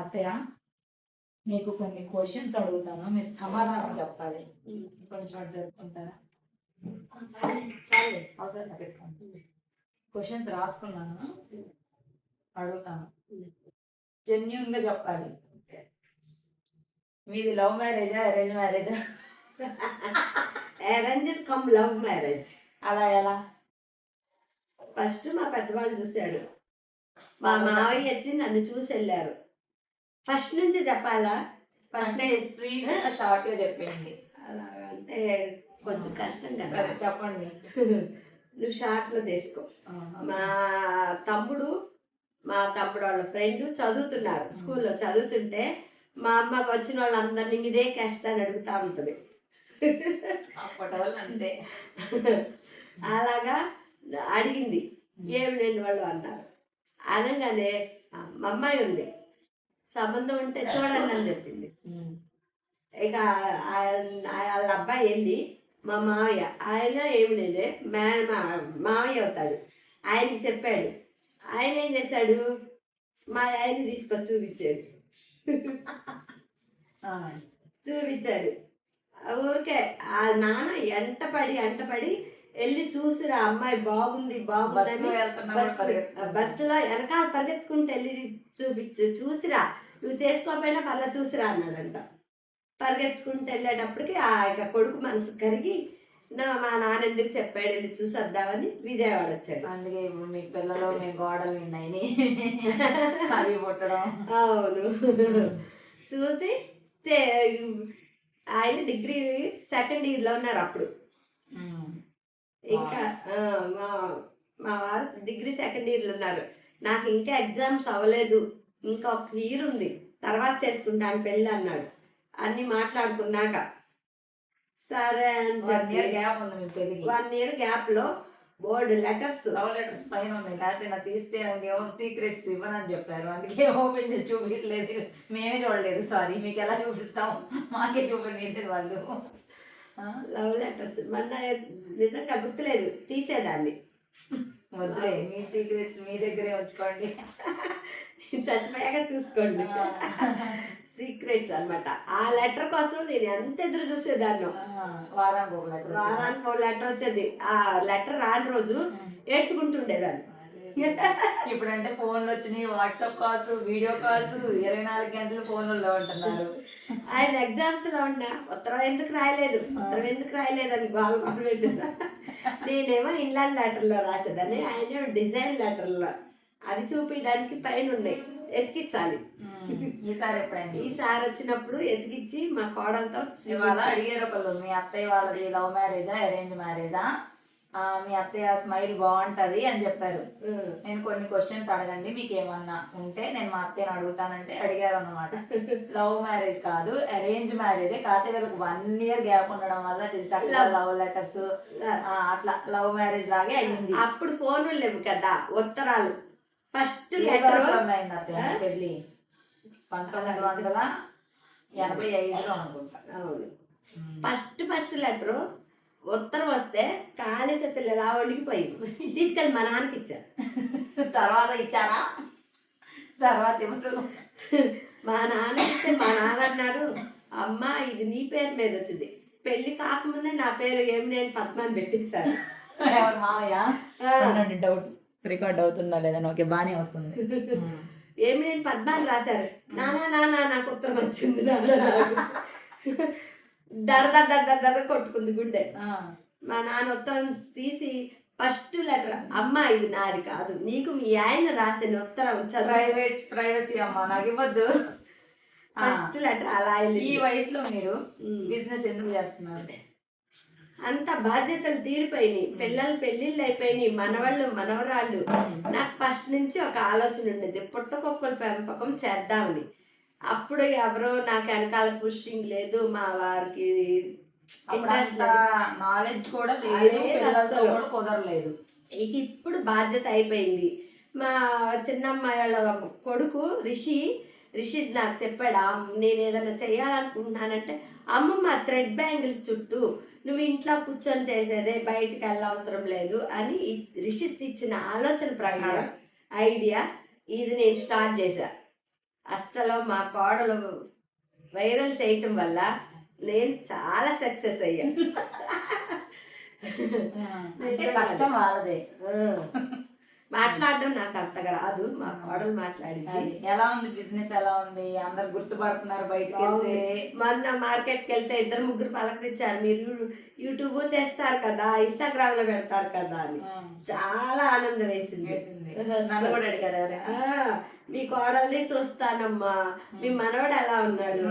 అత్తయ్య మీకు కొన్ని క్వశ్చన్స్ అడుగుతాను. మీరు సమాధానం చెప్పాలి. కొంచెం జరుపుకుంటారా? అవసరం పెట్టుకోండి. క్వశ్చన్స్ రాసుకున్నాను. అడుగుతాను. జెన్యున్గా చెప్పాలి. మీది లవ్ మ్యారేజా అరేంజ్ మ్యారేజా అరేంజ్డ్ కమ్ లవ్ మ్యారేజ్ అలా ఎలా? ఫస్ట్ మా పెద్దవాళ్ళు చూశాడు మా మావయ్య వచ్చి నన్ను చూసి వెళ్ళారు. ఫస్ట్ నుంచి చెప్పాలా? ఫస్ట్ అంటే స్వీట్ షార్ట్గా చెప్పేయండి. అలా అంటే కొంచెం కష్టం కదా. చెప్పండి. నువ్వు షార్ట్లో తీసుకో. ఆ, మా తమ్ముడు మా తమ్ముడు వాళ్ళ ఫ్రెండ్ చదువుతున్నారు స్కూల్లో. చదువుతుంటే మా అమ్మ వచ్చిన వాళ్ళందరినీ ఇదే క్యాస్ట్ అని అడుగుతా ఉంటుంది. అంతే. అలాగా అడిగింది. ఏమి లేని వాళ్ళు అన్నారు. అనగానే "ఆ, మా అమ్మాయి ఉంది. సంబంధం ఉంటే చూడండి అని చెప్పింది. ఇక వాళ్ళ అబ్బాయి వెళ్ళి మా మావయ్య. ఆయన ఏమి లేదే మే మావయ్య అవుతాడు. ఆయనకి చెప్పాడు. ఆయన ఏం చేశాడు? మా ఆయన్ని తీసుకొచ్చి చూపించాడు. చూపించాడు. ఊరికే ఆ నాన్న ఎంటపడి ఎంటపడి వెళ్ళి చూసిరా అమ్మాయి బాగుంది బాగుందని బస్సులో వెనకాల పరిగెత్తుకుంటూ వెళ్ళి చూపించు చూసిరా నువ్వు చేసుకోకపోయినా పర్లా చూసిరా అన్నాడంట. పరిగెత్తుకుంటూ వెళ్ళేటప్పటికి ఆ ఇక కొడుకు మనసు కరిగి నా మా నాన్న ఎందుకు చెప్పాడు వెళ్ళి చూసి వద్దామని విజయవాడ వచ్చాడు. అందుకే ఇప్పుడు మీ పిల్లలు మీ గోడలు విన్నాయి అవి పుట్టడం. అవును. చూసి చే- ఆయన డిగ్రీ సెకండ్ ఇయర్లో ఉన్నారు అప్పుడు. ఇంకా మా మా వారు డిగ్రీ సెకండ్ ఇయర్లో ఉన్నారు. నాకు ఇంకా ఎగ్జామ్స్ అవ్వలేదు. ఇంకా ఒక ఇయర్ ఉంది. తర్వాత చేసుకుంటాను పెళ్ళి అన్నాడు. అన్ని మాట్లాడుకున్నాక సరే అని చెప్పి గ్యాప్ ఉంది మీ పెళ్ళికి. వన్ ఇయర్ గ్యాప్లో బోర్డు లెటర్స్ లవ్ లెటర్స్ పైన ఉన్నాయి. లేకపోతే నా తీస్తే నాకేమో సీక్రెట్స్ ఇవ్వనని చెప్పారు. అందుకే ఓపెన్ చేసి చూపించలేదు మేమే చూడలేదు. సారీ మీకు ఎలా చూపిస్తాం? మాకే చూపండి వాళ్ళు. లవ్ లెటర్స్ మొన్న నిజంగా గుర్తులేదు. తీసేదాన్ని. వద్దులే మీ సీక్రెట్స్ మీ దగ్గరే ఉంచుకోండి. చచ్చిపోయాక చూసుకోండి. సీక్రెట్స్ అన్నమాట. ఆ లెటర్ కోసం నేను ఎంత ఎదురు చూసేదాన్ని. వారానికి ఒక లెటర్ వారానికి ఒక లెటర్ వచ్చేది. ఆ లెటర్ రాని రోజు ఏడ్చుకుంటుండేదాన్ని. ఇప్పుడు అంటే ఫోన్లు వచ్చినాయి వాట్సాప్ కాల్స్ వీడియో కాల్స్ ఇరవై నాలుగు గంటలు ఫోన్లలో ఉంటున్నారు. ఆయన ఎగ్జామ్స్లో ఉన్నా ఉత్తరం ఎందుకు రాయలేదు? ఉత్తరం ఎందుకు రాయలేదు అని బాగా మొదలుపెట్టిందా నేనేమో ఇన్లాండ్ లెటర్లో రాసేదాన్ని ఆయన డిజైన్ లెటర్లో అది చూపించడానికి పైన ఉన్నాయి ఎతికించాలి. ఈసారి ఎప్పుడైనా ఈసారి వచ్చినప్పుడు ఎతికిచ్చి మా కోడలతో అడిగారు ఒకళ్ళు మీ అత్తయ్య వాళ్ళది లవ్ మ్యారేజా అరేంజ్ మ్యారేజా? మీ అత్తయ్య స్మైల్ బాగుంటది అని చెప్పారు. నేను కొన్ని క్వశ్చన్స్ అడగండి మీకు ఏమన్నా ఉంటే నేను మా అత్తయ్యని అడుగుతానంటే అడిగారు అనమాట లవ్ మ్యారేజ్ కాదు అరేంజ్ మ్యారేజ్ కాకపోతే వీళ్ళకి వన్ ఇయర్ గ్యాప్ ఉండడం వల్ల చక్కగా లవ్ లెటర్స్ అట్లా లవ్ మ్యారేజ్ లాగే అయ్యింది. అప్పుడు ఫోన్లు లేవు కదా ఉత్తరాలు. ఫస్ట్ లెటర్ పెళ్ళి? పంతొమ్మిది వందల ఎనభై ఐదులో అనుకుంటా. ఫస్ట్ ఫస్ట్ లెటర్ ఉత్తరం వస్తే ఖాళీ చేతులు ఎలా వణికిపోయింది తీసుకెళ్ళి మా నాన్నకి ఇచ్చా తర్వాత ఇచ్చారా? తర్వాత ఇవ్వరు. మా నాన్న ఇస్తే మా నాన్న అన్నాడు అమ్మా ఇది నీ పేరు మీద వచ్చింది. పెళ్ళి కాకముందే నా పేరు ఏమి నేను పద్మాన్ని పెట్టించాను ఎవరు మామయ్య? డౌట్ రికార్డ్ అవుతుందా లేదా ఓకే బానే అవుతుంది ఏమి నేను పద్మాన్ని రాశారు. నానా నానా నాకు ఉత్తరం వచ్చింది నాన్న దడ దడ దడ దడ కొట్టుకుంది గుండె. మా నాన్న ఉత్తరం తీసి ఫస్ట్ లెటర్ అమ్మా ఇది నాది కాదు నీకు మీ ఆయన రాసిన ఉత్తరం ప్రైవేట్ ప్రైవసీ అమ్మా నాకు ఇవ్వద్దు. ఫస్ట్ లెటర్ అలా ఈ. వయసులో మీరు. బిజినెస్ ఎందుకు చేస్తున్నారు? అంత బాధ్యతలు తీరిపోయినాయి పిల్లలు పెళ్ళిళ్ళు అయిపోయినాయి మనవాళ్ళు మనవరాళ్ళు. నాకు ఫస్ట్ నుంచి ఒక ఆలోచన ఉండేది పుట్టకొక్కల పెంపకం చేద్దామని. అప్పుడు ఎవరో నాకు వెనకాల పుషింగ్ లేదు మా వారికి ఇంట్రెస్ట్ నాలెడ్జ్ కూడా లేదు పిల్లలతో. కూడా కుదరలేదు. ఇక ఇప్పుడు బాధ్యత అయిపోయింది. మా చిన్నమ్మాయి వాళ్ళ కొడుకు రిషి రిషి నాకు చెప్పాడు "అమ్, నేను ఏదైనా చేయాలనుకుంటున్నానంటే అమ్మమ్మ థ్రెడ్ బ్యాంగిల్స్ చుట్టూ నువ్వు ఇంట్లో కూర్చొని చేసేదే బయటికి వెళ్ళవసరం లేదు అని రిషిత్ ఇచ్చిన ఆలోచన ప్రకారం ఐడియా ఇది నేను స్టార్ట్ చేశా. అస్సలు మా కోడలు వైరల్ చేయటం వల్ల నేను చాలా సక్సెస్ అయ్యా అంటే కష్టం వాళ్ళదే. మాట్లాడడం నాకు అంతగా రాదు. మా కోడలు మాట్లాడింది. ఎలా ఉంది బిజినెస్ ఎలా ఉంది? అందరు గుర్తుపడుతున్నారు బయటకు మొన్న మార్కెట్కి వెళ్తే ఇద్దరు ముగ్గురు పలకరించారు. మీరు యూట్యూబ్ చేస్తారు కదా ఇన్స్టాగ్రామ్లో పెడతారు కదా అని. చాలా ఆనందం వేసింది. మీ కోడల్ని చూస్తానమ్మా. మీ మనవడు ఎలా ఉన్నాడు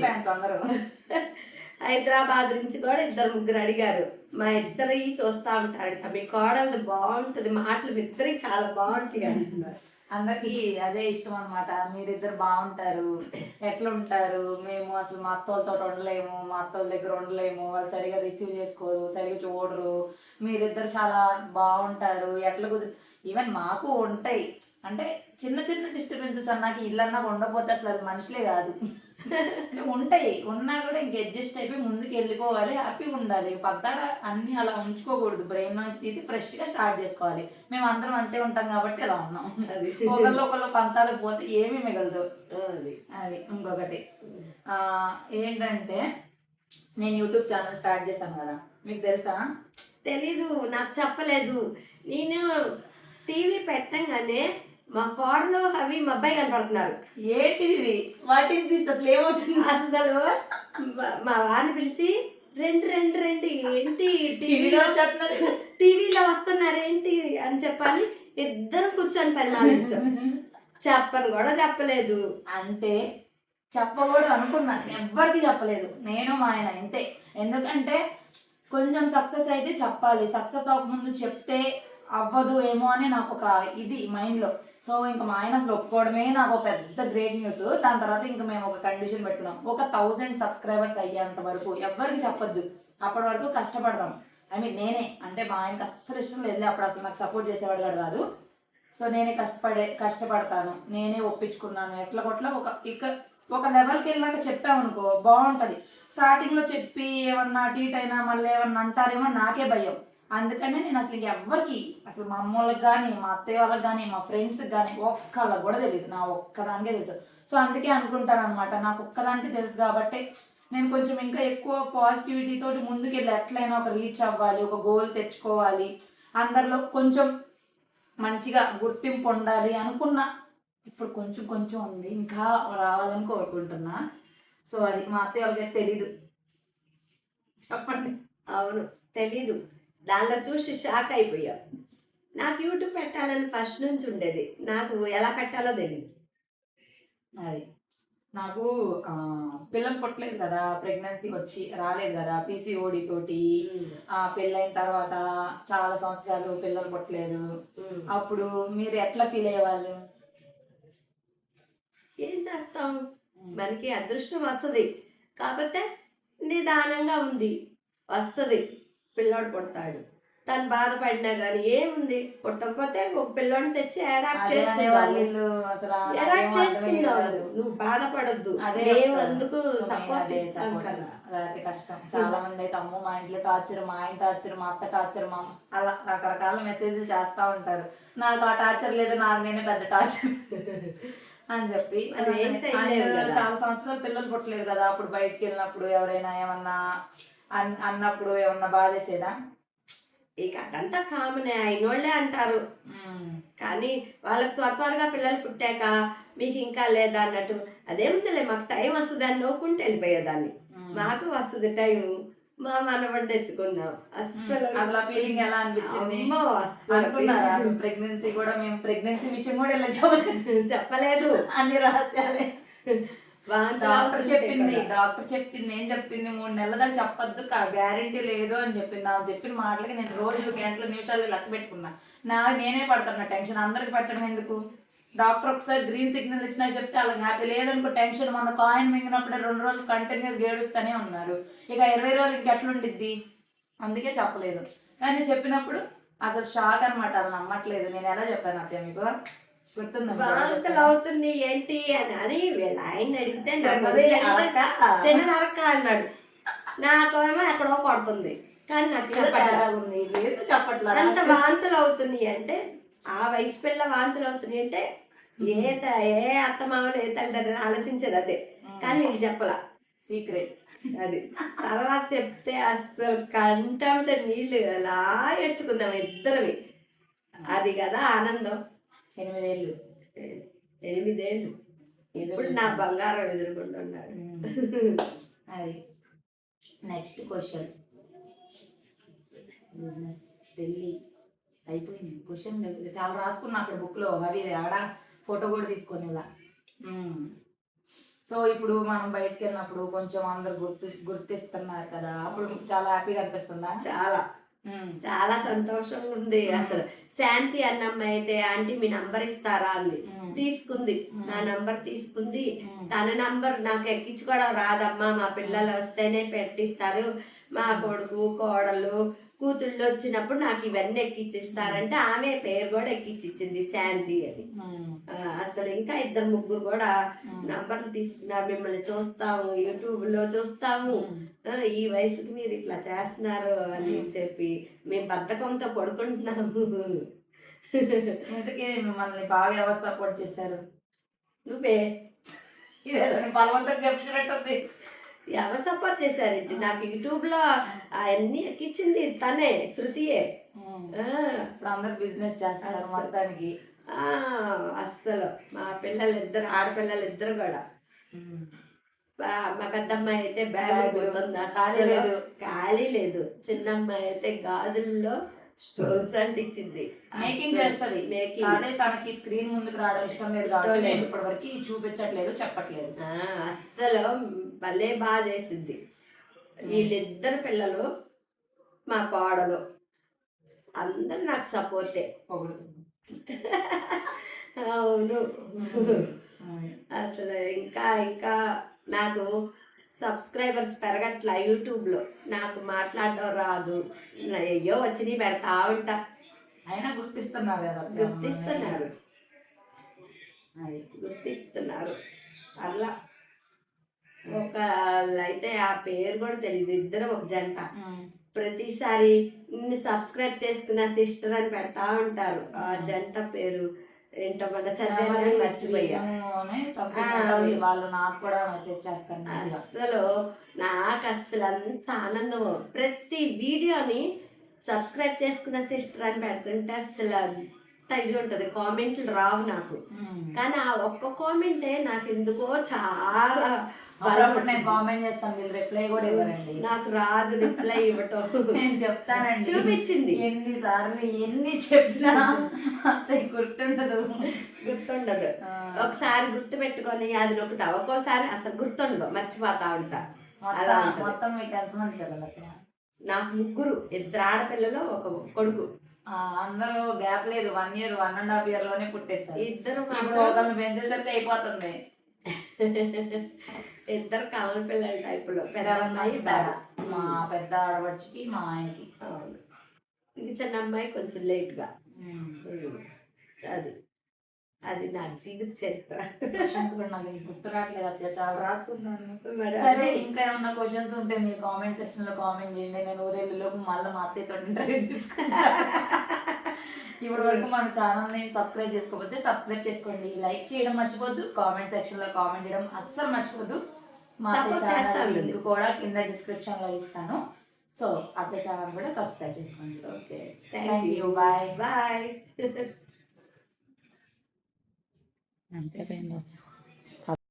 ఫ్యాన్స్ అందరూ. హైదరాబాద్ నుంచి కూడా ఇద్దరు ముగ్గురు అడిగారు. మా ఇద్దరి చూస్తూ ఉంటారంట. మీ కోడలది బాగుంటుంది మాటలు మీ ఇద్దరికి చాలా బాగుంటాయి అంటున్నారు అందరికీ అదే ఇష్టం అనమాట మీరిద్దరు బాగుంటారు ఎట్లా ఉంటారు మేము అసలు మా అత్తోళ్ళతో ఉండలేము మా అత్తోళ్ళ దగ్గర ఉండలేము వాళ్ళు సరిగా రిసీవ్ చేసుకోరు సరిగా చూడరు. మీరిద్దరు చాలా బాగుంటారు ఎట్లా కుదురు ఈవెన్ మాకు ఉంటాయి. అంటే చిన్న చిన్న డిస్టర్బెన్సెస్ అన్నాక ఇల్లు అన్నాక ఉండకపోతే అసలు అది మనుషులే కాదు. ఉంటాయి. ఉన్నా కూడా ఇంక అడ్జస్ట్ అయిపోయి ముందుకు వెళ్ళిపోవాలి హ్యాపీగా ఉండాలి. పద్దాగా అన్ని అలా ఉంచుకోకూడదు. బ్రెయిన్ నుంచి తీసి ఫ్రెష్గా స్టార్ట్ చేసుకోవాలి. మేము అందరం అంతే ఉంటాం కాబట్టి అలా ఉన్నాం. అది. ఒకళ్ళు ఒకళ్ళు పంతాలకు పోతే ఏమీ మిగలదు. అది. అది ఇంకొకటి. ఆ, ఏంటంటే నేను యూట్యూబ్ ఛానల్ స్టార్ట్ చేశాను కదా. మీకు తెలుసా? తెలీదు. నాకు చెప్పలేదు. నేను టీవీ పెట్టంగానే మా కోడలు అవి మా అబ్బాయి కనపడుతున్నారు. ఏంటిది వాట్ ఈస్ దిస్ అసలు ఏమవుతుంది? అసలు మా- వారిని పిలిచి రెండు రెండు రెండు ఏంటి టీవీలో టీవీలో వస్తున్నారు. ఏంటి అని చెప్పాలి. ఇద్దరు కూర్చొని పని చెప్పను కూడా చెప్పలేదు. అంటే చెప్పకూడదు అనుకున్నా. ఎవ్వరికి చెప్పలేదు. నేను మా ఆయన ఇంతే ఎందుకంటే కొంచెం సక్సెస్ అయితే చెప్పాలి. సక్సెస్ అవ్వకముందు చెప్తే అవ్వదు ఏమో అని నాకు ఒక ఇది మైండ్లో సో ఇంకా మా ఆయన అసలు ఒప్పుకోవడమే నాకు పెద్ద గ్రేట్ న్యూస్ దాని తర్వాత ఇంకా మేము ఒక కండిషన్ పెట్టుకున్నాం. ఒక థౌజండ్ సబ్స్క్రైబర్స్ అయ్యేంత వరకు ఎవరికి చెప్పొద్దు. అప్పటి వరకు కష్టపడదాం ఐ మీన్ నేనే. అంటే మా ఆయనకి అస్సలు ఇష్టం లేదు అప్పుడు అసలు నాకు సపోర్ట్ చేసేవాడు కూడా కాదు. సో నేనే కష్టపడే కష్టపడతాను. నేనే ఒప్పించుకున్నాను. ఎట్లా కొట్లా ఒక ఇక ఒక లెవెల్కి వెళ్ళాక చెప్పామనుకో బాగుంటుంది. స్టార్టింగ్లో చెప్పి ఏమన్నా టీట్ అయినా మళ్ళీ ఏమన్నా అంటారేమో నాకే భయం. అందుకనే నేను అసలు ఎవరికి అసలు మా అమ్మ వాళ్ళకి కానీ మా అత్తయ్య వాళ్ళకి కానీ మా ఫ్రెండ్స్కి కానీ ఒక్కళ్ళకి కూడా తెలియదు నా ఒక్కదానికే తెలుసు. సో అందుకే అనుకుంటాను అనమాట నాకు ఒక్కదానికి తెలుసు కాబట్టి నేను కొంచెం ఇంకా ఎక్కువ పాజిటివిటీ తోటి ముందుకెళ్ళి ఎట్లయినా ఒక రీచ్ అవ్వాలి ఒక గోల్ తెచ్చుకోవాలి. అందరిలో కొంచెం మంచిగా గుర్తింపు ఉండాలి అనుకున్నా. ఇప్పుడు కొంచెం కొంచెం ఉంది. ఇంకా రావాలని కోరుకుంటున్నా. సో అది మా అత్తయ్య వాళ్ళకి తెలీదు. చెప్పండి. అవును తెలీదు. దానిలో చూసి షాక్ అయిపోయా. నాకు యూట్యూబ్ పెట్టాలని ఫస్ట్ నుంచి ఉండేది. నాకు ఎలా పెట్టాలో తెలియదు అది నాకు పిల్లలు పుట్టలేదు కదా ప్రెగ్నెన్సీ వచ్చి రాలేదు కదా పీసీఓడి తోటి ఆ పెళ్ళైన తర్వాత చాలా సంవత్సరాలు పిల్లలు పుట్టలేదు. అప్పుడు మీరు ఎట్లా ఫీల్ అయ్యేవాళ్ళు? ఏం చేస్తాం? మనకి అదృష్టం వస్తుంది. కాకపోతే నిదానంగా ఉంది. వస్తుంది. పిల్లోడు పుడతాడు తను బాధపడినా కానీ ఏముంది పుట్టకపోతే ఒక పిల్లోని తెచ్చి అడాప్ట్ చేసుకుందాం కాదు. నువ్వు బాధపడొద్దు మేము. అందుకు సపోర్ట్ ఇస్తాం. కదా లేకపోతే కష్టం చాలా మంది అయితే అమ్మో మా ఇంట్లో టార్చర్ మా ఆయన టార్చర్ మా అత్త టార్చర్ మా అలా రకరకాల మెసేజ్లు చేస్తా ఉంటారు నాకు ఆ టార్చర్ లేదు నాకు నేనే పెద్ద టార్చర్ అని చెప్పి. చాలా సంవత్సరాలు పిల్లలు పుట్టలేదు కదా అప్పుడు బయటికి వెళ్ళినప్పుడు ఎవరైనా ఏమన్నా అన్- అన్నప్పుడు ఏమన్నా బాధేసేదా? ఇక అదంతా కామనే అయినోళ్ళే అంటారు. కానీ వాళ్ళకి త్వర త్వరగా పిల్లలు పుట్టాక మీకు ఇంకా లేదా అన్నట్టు అదేముందిలే మాకు టైం వస్తుంది అని నవ్వుకుంటూ వెళ్ళిపోయేదాన్ని. మాకు వస్తుంది టైం. మా మనవడిని ఎత్తుకున్నాం. అస్సలు అసలు ఫీలింగ్ ఎలా అనిపించింది? అనుకున్నారా? ప్రెగ్నెన్సీ కూడా మేము ప్రెగ్నెన్సీ విషయం కూడా ఇలా చెప్పలేదు చెప్పలేదు. అన్ని రహస్యాలే. డాక్టర్ చెప్పింది. డాక్టర్ చెప్పింది ఏం చెప్పింది మూడు నెలల దాకా చెప్పొద్దు గ్యారంటీ లేదు అని చెప్పింది. ఆమె చెప్పిన మాటలకి నేను రోజులు గంటలు నిమిషాలు లెక్క పెట్టుకున్నా. నా నేనే పడుతున్నా టెన్షన్. అందరికి పెట్టడం ఎందుకు? డాక్టర్ ఒకసారి గ్రీన్ సిగ్నల్ ఇచ్చినా చెప్తే వాళ్ళకి హ్యాపీ. లేదనుకో టెన్షన్. మన కాయిన్ మింగినప్పుడే రెండు రోజులు కంటిన్యూస్ ఏడుస్తూనే ఉన్నారు. ఇక ఇరవై రోజులు ఇంకెట్లుండిద్ది అందుకే చెప్పలేదు. కానీ చెప్పినప్పుడు అసలు షాక్ అనమాట అలా నమ్మట్లేదు. నేను ఎలా చెప్పాను అత్తయ్య మీకు? వాంతులు అవుతుంది ఏంటి అని అని వీళ్ళ ఆయన అడిగితే. తిననరక అన్నాడు. నాకేమో ఎక్కడో కొడుతుంది. కానీ నాకు చెప్పట్లేదు అంత వాంతులు అవుతున్నాయి అంటే ఆ వయసు పిల్ల వాంతులు అవుతున్నాయి అంటే ఏ ఏ అత్తమామలు ఏ తల్లిదండ్రులు ఆలోచించేది అదే. కానీ వీళ్ళు చెప్పలా. సీక్రెట్. అది. తర్వాత చెప్తే అస్సలు కంటంటే నీళ్ళు అలా ఏడ్చుకున్నాం ఇద్దరమి. అది కదా ఆనందం. ఎనిమిదేళ్ళు. ఎనిమిదేళ్ళు. ఇప్పుడు నా బంగారం ఎదుర్కొంటున్నాడు అది. Next question. బిజినెస్ పెళ్ళి అయిపోయింది. క్వశ్చన్ చాలా రాసుకున్నా అక్కడ బుక్లో అవి ఆడ ఫోటో కూడా తీసుకొని ఇలా. సో ఇప్పుడు మనం బయటకు వెళ్ళినప్పుడు కొంచెం అందరు గుర్తు గుర్తిస్తున్నారు కదా. అప్పుడు చాలా హ్యాపీగా అనిపిస్తుందా? చాలా. చాలా సంతోషంగా ఉంది అసలు శాంతి అన్నమ్మ అయితే ఆంటీ మీ నంబర్ ఇస్తారా అంది. తీసుకుంది. నా నంబర్ తీసుకుంది. తన నంబర్ నాకు ఎక్కించుకోవడం రాదమ్మా. మా పిల్లలు వస్తేనే పెట్టిస్తారు. మా కొడుకు కోడలు కూతుళ్ళు వచ్చినప్పుడు నాకు ఇవన్నీ ఎక్కిచ్చిస్తారంటే ఆమె పేరు కూడా ఎక్కిచ్చిచ్చింది శాంతి అని. అసలు ఇంకా ఇద్దరు ముగ్గురు కూడా. నంబర్లు తీసుకున్నారు మిమ్మల్ని చూస్తాము యూట్యూబ్లో చూస్తాము ఈ వయసుకి మీరు ఇట్లా చేస్తున్నారు అని. చెప్పి మేము బద్ధకంతో పడుకుంటున్నాము. ఇంతకీ మిమ్మల్ని బాగా ఎవరు సపోర్ట్ చేశారు? నువ్వే. బలవంతం చెప్తున్నట్టుంది ఎవరు సపోర్ట్ చేశారండి? నాకు యూట్యూబ్లో అవన్నీ ఎక్కించింది తనే శృతియే. ఇప్పుడు అందరు బిజినెస్ అసలు. మొత్తానికి. అస్సలు. మా పిల్లలు ఇద్దరు ఆడపిల్లలు ఇద్దరు కూడా మా పెద్దమ్మాయి అయితే బ్యాగ్ ఖాళీ లేదు. ఖాళీ లేదు. చిన్నమ్మాయి అయితే గాజుల్లో స్టోన్స్ అంటించింది. మేకింగ్ చేస్తది మేకింగ్ అదే తనకి స్క్రీన్ ముందుకు రావడం ఇష్టం లేదు కాబట్టి ఇప్పటి వరకు చూపించట్లేదు చెప్పట్లేదు. ఆ, అస్సలు భలే బాగా చేసింది. వీళ్ళిద్దరు పిల్లలు మా కోడలు. అందరు నాకు సపోర్టే. అవును. ఉమ్. అసలు ఇంకా ఇంకా నాకు సబ్స్క్రైబర్స్ పెరగట్ల యూట్యూబ్లో. నాకు మాట్లాడడం రాదు. అయ్యో వచ్చినవి పెడతా ఉంటా. అయినా గుర్తిస్తున్నారు కదా గుర్తిస్తున్నారు. అది. గుర్తిస్తున్నారు. అలా. ఒక అయితే ఆ పేరు కూడా తెలియదు. ఇద్దరం ఒక జంట. ప్రతిసారి ఇన్ని సబ్స్క్రైబ్ చేసుకున్న సిస్టర్ అని పెడతా ఉంటారు. ఆ. జంట పేరు ఏంటో మన చదివాను మర్చిపోయా. వాళ్ళు నాకు కూడా మెసేజ్ చేస్తారు మంచిగా. అస్సలు నాకు అస్సలు అంత ఆనందం ప్రతి వీడియోని సబ్స్క్రైబ్ చేసుకున్న సిస్టర్ అని పెడుతుంటే అస్సలు అంత ఇది ఉంటుంది కామెంట్లు రావు నాకు. కానీ ఆ ఒక్క కామెంటే నాకు ఎందుకో చాలా నేను కామెంట్ చేస్తాను వీళ్ళు రిప్లై కూడా ఇవ్వరండి. నాకు రాదు రిప్లై ఇవ్వటం. నేను చెప్తానండి. చూపించింది. ఎన్ని సార్లు ఎన్ని చెప్పినా గుర్తుండదు. గుర్తుండదు. ఒకసారి గుర్తు పెట్టుకొని అది నొక్కుతా ఒక్కోసారి అసలు గుర్తుండదు మర్చిపోతా ఉంటా. అలా మొత్తం మీకు ఎంతమంది పిల్లలు? నాకు ముగ్గురు ఇద్దరు ఆడపిల్లలు ఒక కొడుకు. అందరూ గ్యాప్ లేదు. One year one and half ఇయర్లోనే పుట్టేస్తారు ఇద్దరు ఒకరిని పెంచేసరికి అయిపోతుంది. ఇద్దరు కమల పిల్లల టైపులో పెద్ద అమ్మాయి మా పెద్ద ఆడపడిచికి మా ఆయనకి. అవును. ఇంక చిన్న అమ్మాయి కొంచెం లేట్గా. ఉమ్. అది. అది నా జీవిత చరిత్ర. క్వశ్చన్స్ కూడా నాకు గుర్తు రావట్లేదు అత్తయ్య. చాలా రాసుకుంటున్నాను. మరి సరే ఇంకా ఏమన్నా క్వశ్చన్స్ ఉంటే మీ కామెంట్ సెక్షన్లో కామెంట్ చేయండి. నేను ఊరేళ్ళలోపు మళ్ళీ మా అత్తయ్యతో ఇంటర్వ్యూ తీసుకుంటా. ఇప్పటి వరకు మన ఛానల్ని సబ్స్క్రైబ్ చేసుకోకపోతే సబ్స్క్రైబ్ చేసుకోండి. లైక్ చేయడం మర్చిపోద్దు. కామెంట్ సెక్షన్లో కామెంట్ చేయడం అస్సలు మర్చిపోద్దు. మా ఛానల్. లింక్ కూడా కింద డిస్క్రిప్షన్లో ఇస్తాను. సో అత్తయ్య ఛానల్ కూడా సబ్స్క్రైబ్ చేసుకోండి. Okay thank. You Bye. Bye Bạn sẽ về một